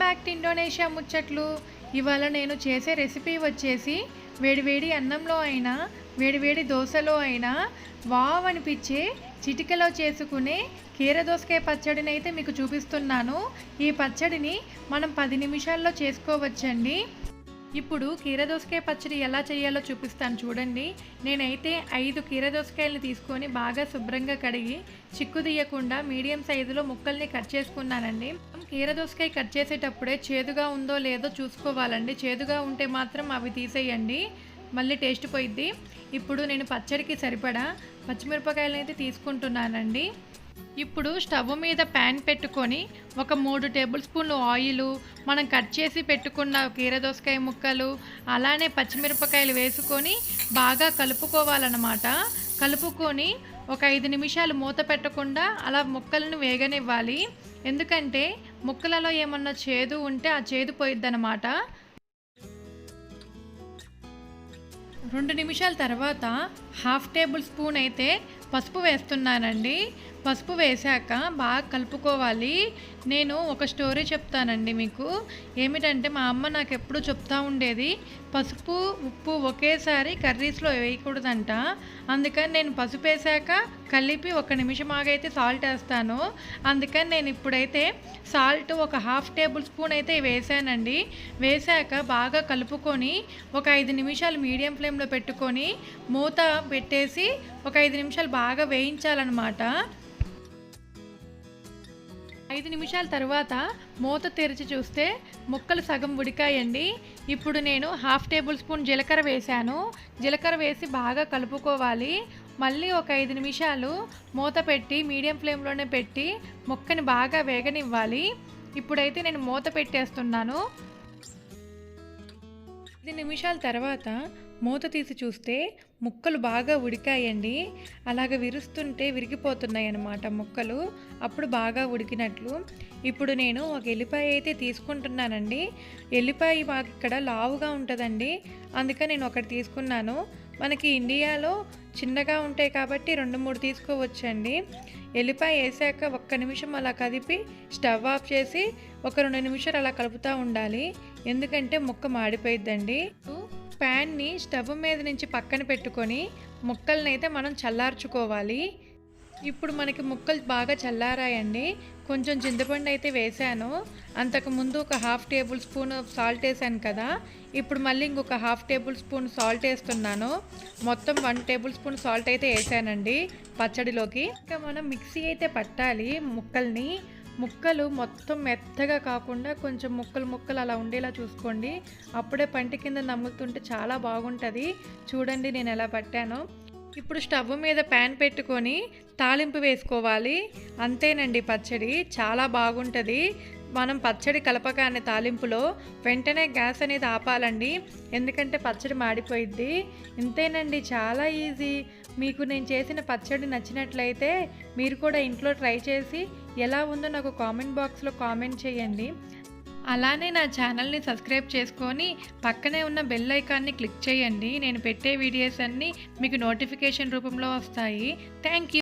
Back to Indonesia ముచ్చట్లు. ఇవాళ నేను చేసే రెసిపీ వచ్చేసి వేడివేడి అన్నంలో అయినా వేడివేడి దోశలో అయినా వావ్ అనిపించే చిటికలో చేసుకునే కీర దోసకాయ పచ్చడిని అయితే మీకు చూపిస్తున్నాను. ఈ పచ్చడిని మనం పది నిమిషాల్లో చేసుకోవచ్చండి. ఇప్పుడు కీర దోసకాయ పచ్చడి ఎలా చేయాలో చూపిస్తాను చూడండి. నేనైతే ఐదు కీర దోసకాయలు తీసుకొని బాగా శుభ్రంగా కడిగి చిక్కు తీయకుండా మీడియం సైజులో ముక్కల్ని కట్ చేసుకున్నానండి. కీర దోసకాయ కట్ చేసేటప్పుడే చేదుగా ఉందో లేదో చూసుకోవాలండి. చేదుగా ఉంటే మాత్రం అవి తీసేయండి. మళ్ళీ టేస్ట్ పోయిద్ది. ఇప్పుడు నేను పచ్చడికి సరిపడా పచ్చిమిరపకాయలు అయితే తీసుకుంటున్నానండి. ఇప్పుడు స్టవ్ మీద ప్యాన్ పెట్టుకొని ఒక మూడు టేబుల్ స్పూన్లు ఆయిల్ మనం కట్ చేసి పెట్టుకున్న కీరదోసకాయ ముక్కలు అలానే పచ్చిమిరపకాయలు వేసుకొని బాగా కలుపుకోవాలన్నమాట. కలుపుకొని ఒక ఐదు నిమిషాలు మూత పెట్టకుండా అలా ముక్కలను వేగనివ్వాలి. ఎందుకంటే ముక్కలలో ఏమన్నా చేదు ఉంటే ఆ చేదు పోయిద్దనమాట రెండు నిమిషాల తర్వాత హాఫ్ టేబుల్ స్పూన్ అయితే పసుపు వేస్తున్నానండి. పసుపు వేశాక బాగా కలుపుకోవాలి. నేను ఒక స్టోరీ చెప్తానండి మీకు. ఏమిటంటే మా అమ్మ నాకు ఎప్పుడు చెప్తా ఉండేది పసుపు ఉప్పు ఒకేసారి కర్రీస్లో వేయకూడదంట. అందుకని నేను పసుపు వేసాక కలిపి ఒక నిమిషం ఆగైతే సాల్ట్ వేస్తాను. అందుకని నేను ఇప్పుడైతే సాల్ట్ ఒక హాఫ్ టేబుల్ స్పూన్ అయితే వేసానండి వేసాక బాగా కలుపుకొని ఒక ఐదు నిమిషాలు మీడియం ఫ్లేమ్లో పెట్టుకొని మూత పెట్టేసి ఒక ఐదు నిమిషాలు బాగా వేయించాలన్నమాట. ఐదు నిమిషాల తర్వాత మూత తెరిచి చూస్తే ముక్కలు సగం ఉడికాయండి. ఇప్పుడు నేను హాఫ్ టేబుల్ స్పూన్ జీలకర్ర వేశాను. జీలకర్ర వేసి బాగా కలుపుకోవాలి. మళ్ళీ ఒక ఐదు నిమిషాలు మూత పెట్టి మీడియం ఫ్లేమ్లోనే పెట్టి ముక్కని బాగా వేగనివ్వాలి. ఇప్పుడైతే నేను మూత పెట్టేస్తున్నాను. ఐదు నిమిషాల తర్వాత మూత తీసి చూస్తే ముక్కలు బాగా ఉడికాయండి. అలాగ విరుస్తుంటే విరిగిపోతున్నాయి అన్నమాట ముక్కలు. అప్పుడు బాగా ఉడికినట్లు. ఇప్పుడు నేను ఒక ఎల్లిపాయ అయితే తీసుకుంటున్నానండి. ఎల్లిపాయ మాకు ఇక్కడ లావుగా ఉంటుందండి. అందుకని నేను ఒకటి తీసుకున్నాను. మనకి ఇండియాలో చిన్నగా ఉంటాయి కాబట్టి రెండు మూడు తీసుకోవచ్చండి. ఎల్లిపాయ వేసాక ఒక్క నిమిషం అలా కదిపి స్టవ్ ఆఫ్ చేసి ఒక రెండు నిమిషాలు అలా కలుపుతూ ఉండాలి. ఎందుకంటే ముక్క మాడిపోయిద్దండి. ప్యాన్ని స్టవ్ మీద నుంచి పక్కన పెట్టుకొని ముక్కల్ని అయితే మనం చల్లార్చుకోవాలి. ఇప్పుడు మనకి ముక్కలు బాగా చల్లారాయండి. కొంచెం చింతపండు అయితే వేసాను. అంతకుముందు ఒక హాఫ్ టేబుల్ స్పూన్ సాల్ట్ వేసాను కదా. ఇప్పుడు మళ్ళీ ఇంకొక హాఫ్ టేబుల్ స్పూన్ సాల్ట్ వేస్తున్నాను. మొత్తం వన్ టేబుల్ స్పూన్ సాల్ట్ అయితే వేసానండి పచ్చడిలోకి. ఇంకా మనం మిక్సీ అయితే పట్టాలి ముక్కల్ని. ముక్కలు మొత్తం మెత్తగా కాకుండా కొంచెం ముక్కలు ముక్కలు అలా ఉండేలా చూసుకోండి. అప్పుడే పంటి కింద నమ్ముతుంటే చాలా బాగుంటుంది. చూడండి నేను ఎలా పట్టానో. ఇప్పుడు స్టవ్ మీద ప్యాన్ పెట్టుకొని తాలింపు వేసుకోవాలి. అంతేనండి పచ్చడి చాలా బాగుంటుంది. మనం పచ్చడి కలపగానే తాలింపులో వెంటనే గ్యాస్ అనేది ఆపాలండి. ఎందుకంటే పచ్చడి మాడిపోయిద్ది. ఇంతేనండి చాలా ఈజీ. మీకు నేను చేసిన పచ్చడి నచ్చినట్లయితే మీరు కూడా ఇంట్లో ట్రై చేసి ఎలా ఉందో నాకు కామెంట్ బాక్స్లో కామెంట్ చేయండి. అలానే నా ఛానల్ని సబ్స్క్రైబ్ చేసుకొని పక్కనే ఉన్న బెల్ ఐకాన్ని క్లిక్ చేయండి. నేను పెట్టే వీడియోస్ అన్నీ మీకు నోటిఫికేషన్ రూపంలో వస్తాయి. Thank you.